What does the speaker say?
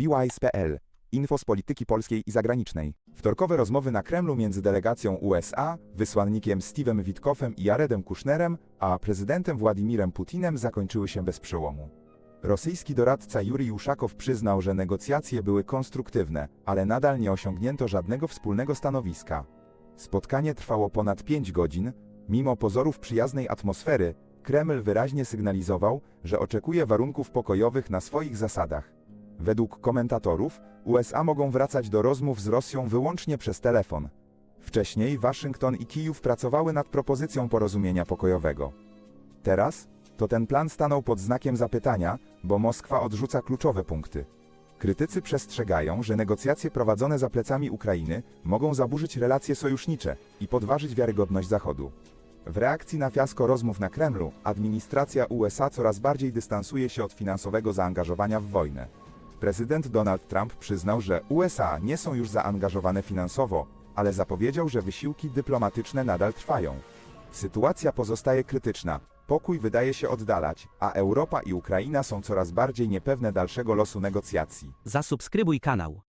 BWise.pl. Info z polityki polskiej i zagranicznej. Wtorkowe rozmowy na Kremlu między delegacją USA, wysłannikiem Steve'em Witkoffem i Jaredem Kushnerem, a prezydentem Władimirem Putinem zakończyły się bez przełomu. Rosyjski doradca Jurij Uszakow przyznał, że negocjacje były konstruktywne, ale nadal nie osiągnięto żadnego wspólnego stanowiska. Spotkanie trwało ponad 5 godzin. Mimo pozorów przyjaznej atmosfery, Kreml wyraźnie sygnalizował, że oczekuje warunków pokojowych na swoich zasadach. Według komentatorów, USA mogą wracać do rozmów z Rosją wyłącznie przez telefon. Wcześniej Waszyngton i Kijów pracowały nad propozycją porozumienia pokojowego. Teraz to ten plan stanął pod znakiem zapytania, bo Moskwa odrzuca kluczowe punkty. Krytycy przestrzegają, że negocjacje prowadzone za plecami Ukrainy mogą zaburzyć relacje sojusznicze i podważyć wiarygodność Zachodu. W reakcji na fiasko rozmów na Kremlu, administracja USA coraz bardziej dystansuje się od finansowego zaangażowania w wojnę. Prezydent Donald Trump przyznał, że USA nie są już zaangażowane finansowo, ale zapowiedział, że wysiłki dyplomatyczne nadal trwają. Sytuacja pozostaje krytyczna. Pokój wydaje się oddalać, a Europa i Ukraina są coraz bardziej niepewne dalszego losu negocjacji. Zasubskrybuj kanał.